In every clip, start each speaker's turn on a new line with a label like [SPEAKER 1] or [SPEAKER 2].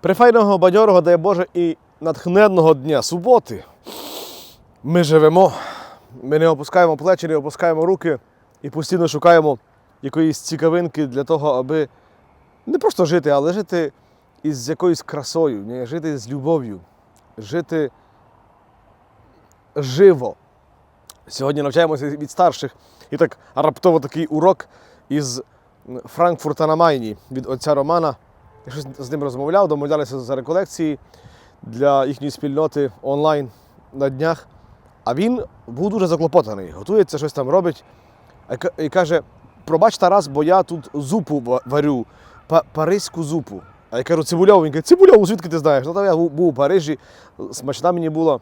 [SPEAKER 1] Прифайного, бадьорого, дай Боже, і натхненного дня суботи. Ми живемо, ми не опускаємо плечі, не опускаємо руки і постійно шукаємо якоїсь цікавинки для того, аби не просто жити, але жити із якоюсь красою, ні? жити з любов'ю, жити живо. Сьогодні навчаємося від старших. І так раптово такий урок із Франкфурта на Майні від отця Романа. Я щось з ним розмовляв, домовлялися за реколекції для їхньої спільноти онлайн на днях. А він був дуже заклопотаний, готується, щось там робить. І каже: пробач Тарас, бо я тут зупу ва- варю, па- паризьку зупу. А я кажу, цибульову. Він каже, цибульову, звідки ти знаєш? Ну, там я був у Парижі, смачна мені була.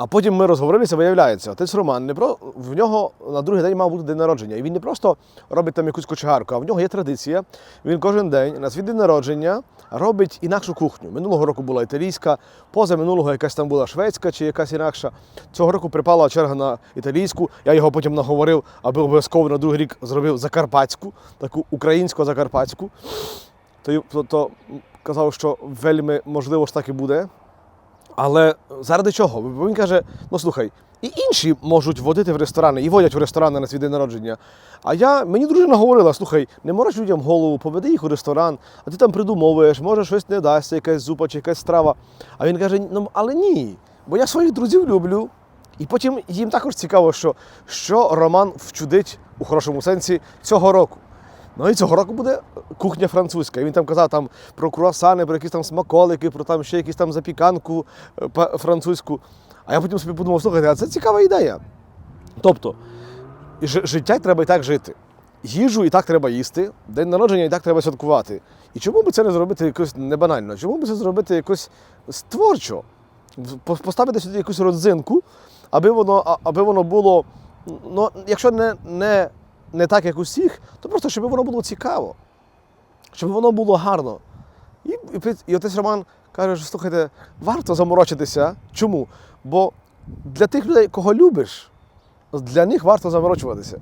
[SPEAKER 1] А потім ми розговорилися, виявляється, отець Роман не про в нього на другий день мав бути день народження. І він не просто робить там якусь кочегарку, а в нього є традиція. Він кожен день на свій день народження робить інакшу кухню. Минулого року була італійська, поза минулого якась там була шведська чи якась інакша. Цього року припала черга на італійську. Я його потім наговорив, аби обов'язково на другий рік зробив закарпатську, таку українсько-закарпатську. То, то, то казав, що вельми можливо ж так і буде. Але заради чого? Бо він каже: ну слухай, і інші можуть водити в ресторани, і водять в ресторани на свій день народження. А я мені дружина говорила: слухай, не мороч людям голову, поведи їх у ресторан, а ти там придумовуєш, може щось не дасться, якась зупа чи якась страва. А він каже: ну але ні, бо я своїх друзів люблю. І потім їм також цікаво, що, що Роман вчудить у хорошому сенсі цього року. Ну і цього року буде кухня французька. І він там казав там про круасани, про якісь там смаколики, про там ще якісь там запіканку е, французьку. А я потім собі подумав, слухайте, а це цікава ідея. Тобто, життя треба і так жити. Їжу і так треба їсти, день народження і так треба святкувати. І чому би це не зробити якось не банально? Чому би це зробити якось творчо? Поставити сюди якусь родзинку, аби воно, аби воно було, ну, якщо не, не, не так, як усіх, то просто щоб воно було цікаво, щоб воно було гарно. І, і, і отець Роман каже, що слухайте, варто заморочитися. Чому? Бо для тих людей, кого любиш, для них варто заморочуватися.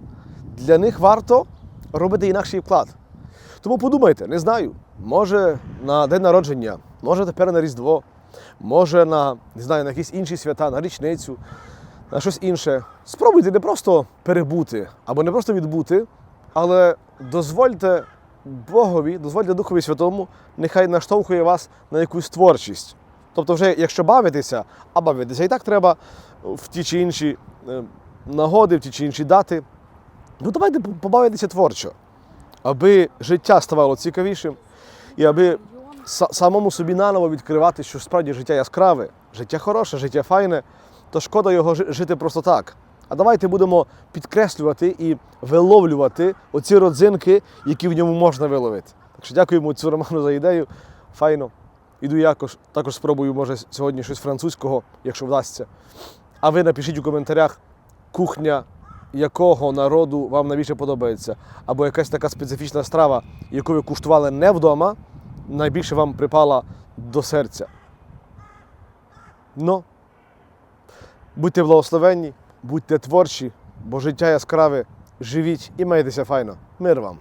[SPEAKER 1] Для них варто робити інакший вклад. Тому подумайте, не знаю, може на день народження, може тепер на Різдво, може на, не знаю, на якісь інші свята, на річницю, на щось інше. Спробуйте не просто перебути або не просто відбути, але дозвольте Богові, дозвольте Духові Святому, нехай наштовхує вас на якусь творчість. Тобто, вже якщо бавитися, а бавитися і так треба в ті чи інші е, нагоди, в ті чи інші дати. Ну давайте побавитися творчо, аби життя ставало цікавішим і аби самому собі наново відкривати, що справді життя яскраве, життя хороше, життя файне, то шкода його жити просто так. А давайте будемо підкреслювати і виловлювати оці родзинки, які в ньому можна виловити. Так що дякуємо цю Роману за ідею. Файно. Іду якось, також спробую, може, сьогодні щось французького, якщо вдасться. А ви напишіть у коментарях кухня якого народу вам найбільше подобається, або якась така специфічна страва, яку ви куштували не вдома, найбільше вам припала до серця. Ну, будьте благословенні, будьте творчі, бо життя яскраве, живіть і майтеся файно. Мир вам!